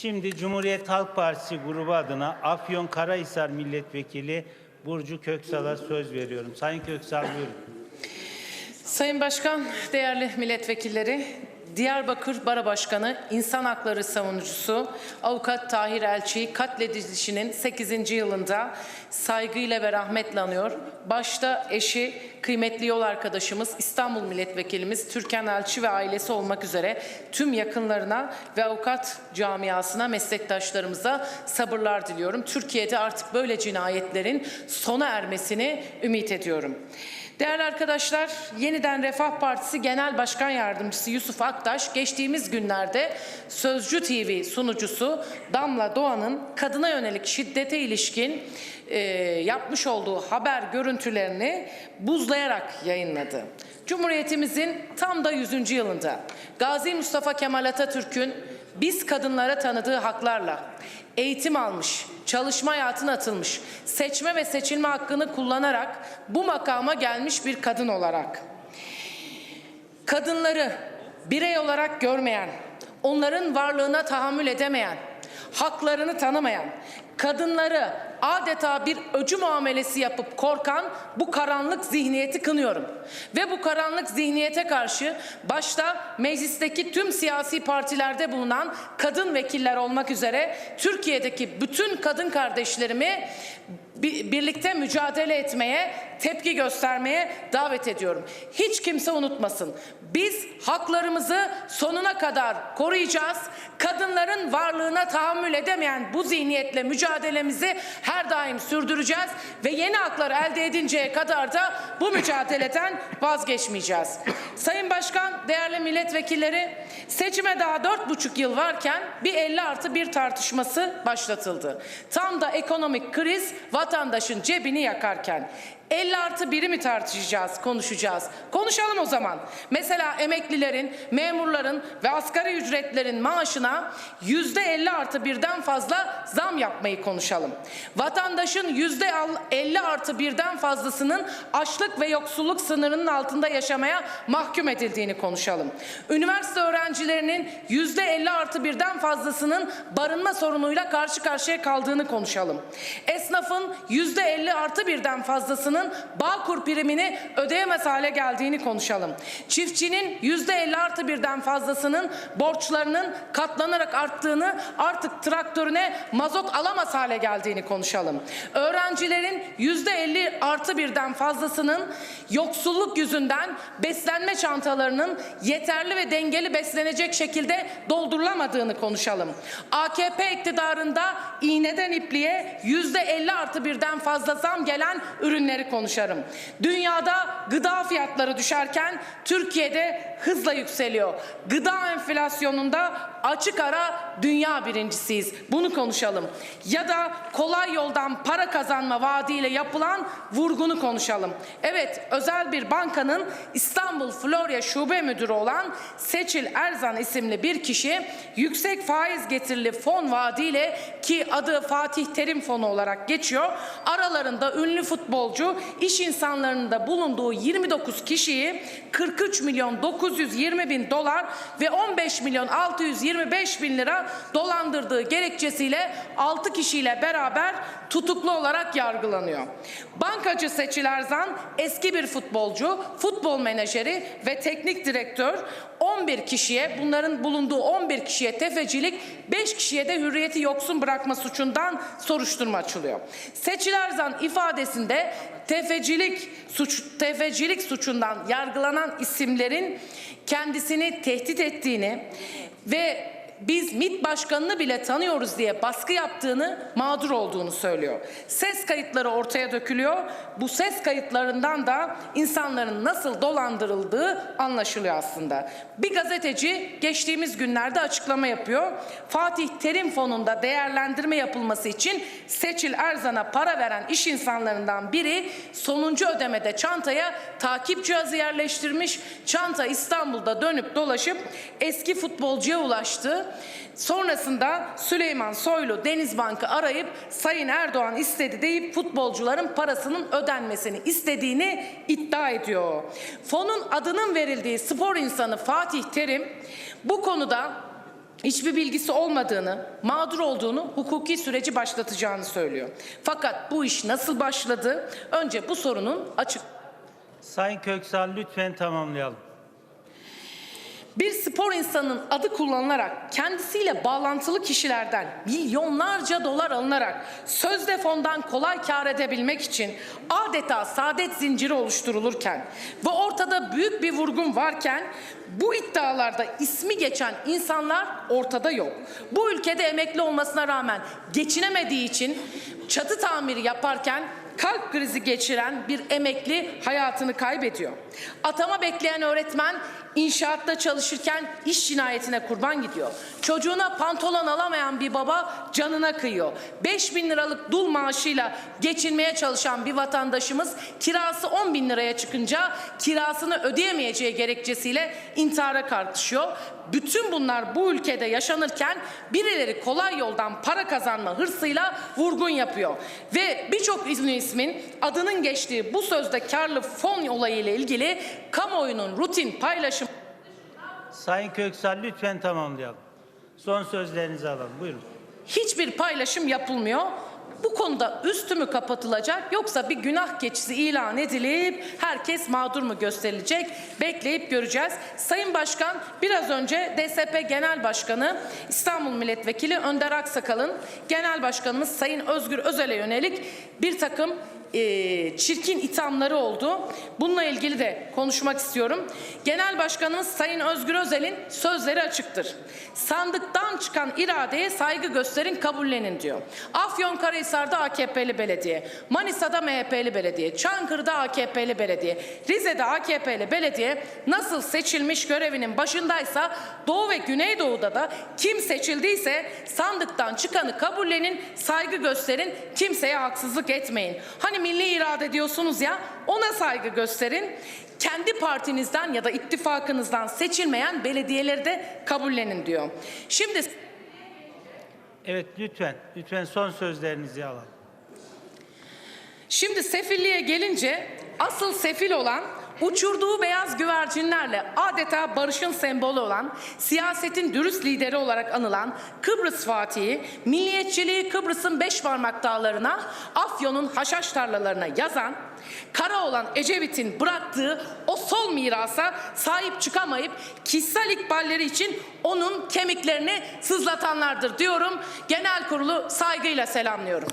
Şimdi Cumhuriyet Halk Partisi grubu adına Afyon Karahisar Milletvekili Burcu Köksal'a söz veriyorum. Sayın Köksal buyurun. Sayın Başkan, değerli milletvekilleri, Diyarbakır Bara Başkanı, insan hakları savunucusu, avukat Tahir Elçi katledilişinin 8. yılında saygıyla ve rahmetle anıyor. Başta eşi, kıymetli yol arkadaşımız, İstanbul Milletvekilimiz Türkan Elçi ve ailesi olmak üzere tüm yakınlarına ve avukat camiasına, meslektaşlarımıza sabırlar diliyorum. Türkiye'de artık böyle cinayetlerin sona ermesini ümit ediyorum. Değerli arkadaşlar, yeniden Refah Partisi Genel Başkan Yardımcısı Yusuf Aktaş geçtiğimiz günlerde Sözcü TV sunucusu Damla Doğan'ın kadına yönelik şiddete ilişkin e, yapmış olduğu haber görüntülerini buzlayarak yayınladı. Cumhuriyetimizin tam da 100. yılında Gazi Mustafa Kemal Atatürk'ün biz kadınlara tanıdığı haklarla eğitim almış, çalışma hayatına atılmış, seçme ve seçilme hakkını kullanarak bu makama gelmiş bir kadın olarak. Kadınları birey olarak görmeyen, onların varlığına tahammül edemeyen, haklarını tanımayan, kadınları adeta bir öcü muamelesi yapıp korkan bu karanlık zihniyeti kınıyorum. Ve bu karanlık zihniyete karşı başta meclisteki tüm siyasi partilerde bulunan kadın vekiller olmak üzere Türkiye'deki bütün kadın kardeşlerimi bi- birlikte mücadele etmeye, tepki göstermeye davet ediyorum. Hiç kimse unutmasın. Biz haklarımızı sonuna kadar koruyacağız. Kadınların varlığına tahammül edemeyen bu zihniyetle mücadelemizi her daim sürdüreceğiz ve yeni haklar elde edinceye kadar da bu mücadeleden vazgeçmeyeceğiz. Sayın Başkan, değerli milletvekilleri, seçime daha dört buçuk yıl varken bir 50 artı bir tartışması başlatıldı. Tam da ekonomik kriz vatandaşın cebini yakarken 50 artı 1'i mi tartışacağız, konuşacağız? Konuşalım o zaman. Mesela emeklilerin, memurların ve asgari ücretlerin maaşına yüzde 50 artı birden fazla zam yapmayı konuşalım. Vatandaşın yüzde 50 artı birden fazlasının açlık ve yoksulluk sınırının altında yaşamaya mahkum edildiğini konuşalım. Üniversite öğrencilerinin yüzde 50 artı birden fazlasının barınma sorunuyla karşı karşıya kaldığını konuşalım. Esnafın yüzde 50 artı birden fazlasının Bağkur primini ödeyemez hale geldiğini konuşalım. Çiftçinin yüzde 50 artı birden fazlasının borçlarının katlanarak arttığını artık traktörüne mazot alamaz hale geldiğini konuşalım. Öğrencilerin yüzde 50 artı birden fazlasının yoksulluk yüzünden beslenme çantalarının yeterli ve dengeli beslenecek şekilde doldurulamadığını konuşalım. AKP iktidarında iğneden ipliğe yüzde 50 artı birden fazla zam gelen ürünleri konuşarım. Dünyada gıda fiyatları düşerken Türkiye'de hızla yükseliyor. Gıda enflasyonunda açık ara dünya birincisiyiz. Bunu konuşalım. Ya da kolay yoldan para kazanma vaadiyle yapılan vurgunu konuşalım. Evet, özel bir bankanın İstanbul Florya Şube Müdürü olan Seçil Erzan isimli bir kişi yüksek faiz getirili fon vaadiyle ki adı Fatih Terim Fonu olarak geçiyor. Aralarında ünlü futbolcu, iş insanlarının da bulunduğu 29 kişiyi 43 milyon 920 bin dolar ve 15 milyon 625 bin lira dolandırdığı gerekçesiyle 6 kişiyle beraber tutuklu olarak yargılanıyor. Bankacı Seçil Erzan eski bir futbolcu, futbol menajeri ve teknik direktör 11 kişiye bunların bulunduğu 11 kişiye tefecilik 5 kişiye de hürriyeti yoksun bırakma suçundan soruşturma açılıyor. Seçil Erzan ifadesinde tefecilik suç tefecilik suçundan yargılanan isimlerin kendisini tehdit ettiğini ve biz MİT başkanını bile tanıyoruz diye baskı yaptığını, mağdur olduğunu söylüyor. Ses kayıtları ortaya dökülüyor. Bu ses kayıtlarından da insanların nasıl dolandırıldığı anlaşılıyor aslında. Bir gazeteci geçtiğimiz günlerde açıklama yapıyor. Fatih Terim Fonu'nda değerlendirme yapılması için Seçil Erzan'a para veren iş insanlarından biri sonuncu ödemede çantaya takip cihazı yerleştirmiş. Çanta İstanbul'da dönüp dolaşıp eski futbolcuya ulaştı. Sonrasında Süleyman Soylu Denizbank'ı arayıp Sayın Erdoğan istedi deyip futbolcuların parasının ödenmesini istediğini iddia ediyor. Fonun adının verildiği spor insanı Fatih Terim bu konuda hiçbir bilgisi olmadığını, mağdur olduğunu, hukuki süreci başlatacağını söylüyor. Fakat bu iş nasıl başladı? Önce bu sorunun açık Sayın Köksal lütfen tamamlayalım. Bir spor insanının adı kullanılarak kendisiyle bağlantılı kişilerden milyonlarca dolar alınarak sözde fondan kolay kar edebilmek için adeta saadet zinciri oluşturulurken ve ortada büyük bir vurgun varken bu iddialarda ismi geçen insanlar ortada yok. Bu ülkede emekli olmasına rağmen geçinemediği için çatı tamiri yaparken kalp krizi geçiren bir emekli hayatını kaybediyor. Atama bekleyen öğretmen inşaatta çalışırken iş cinayetine kurban gidiyor. Çocuğuna pantolon alamayan bir baba canına kıyıyor. 5 bin liralık dul maaşıyla geçinmeye çalışan bir vatandaşımız kirası 10 bin liraya çıkınca kirasını ödeyemeyeceği gerekçesiyle intihara kalkışıyor. Bütün bunlar bu ülkede yaşanırken birileri kolay yoldan para kazanma hırsıyla vurgun yapıyor. Ve birçok ünlü ismin adının geçtiği bu sözde karlı fon olayıyla ilgili kamuoyunun rutin paylaşım Sayın Köksal lütfen tamamlayalım. Son sözlerinizi alalım. Buyurun. hiçbir paylaşım yapılmıyor. Bu konuda üstü mü kapatılacak yoksa bir günah keçisi ilan edilip herkes mağdur mu gösterilecek? Bekleyip göreceğiz. Sayın Başkan biraz önce DSP Genel Başkanı İstanbul Milletvekili Önder Aksakal'ın Genel Başkanımız Sayın Özgür Özel'e yönelik bir takım e, çirkin ithamları oldu. Bununla ilgili de konuşmak istiyorum. Genel Başkanımız Sayın Özgür Özel'in sözleri açıktır. Sandıktan çıkan iradeye saygı gösterin, kabullenin diyor. Afyonkarahisar'da AKP'li belediye, Manisa'da MHP'li belediye, Çankırı'da AKP'li belediye, Rize'de AKP'li belediye nasıl seçilmiş görevinin başındaysa Doğu ve Güneydoğu'da da kim seçildiyse sandıktan çıkanı kabullenin, saygı gösterin, kimseye haksızlık etmeyin. Hani milli irade diyorsunuz ya ona saygı gösterin. Kendi partinizden ya da ittifakınızdan seçilmeyen belediyeleri de kabullenin diyor. Şimdi Evet lütfen. Lütfen son sözlerinizi alalım. Şimdi sefilliğe gelince asıl sefil olan uçurduğu beyaz güvercinlerle adeta barışın sembolü olan, siyasetin dürüst lideri olarak anılan Kıbrıs Fatihi, milliyetçiliği Kıbrıs'ın beş parmak dağlarına, Afyon'un haşhaş tarlalarına yazan, kara olan Ecevit'in bıraktığı o sol mirasa sahip çıkamayıp kişisel ikballeri için onun kemiklerini sızlatanlardır diyorum. Genel kurulu saygıyla selamlıyorum.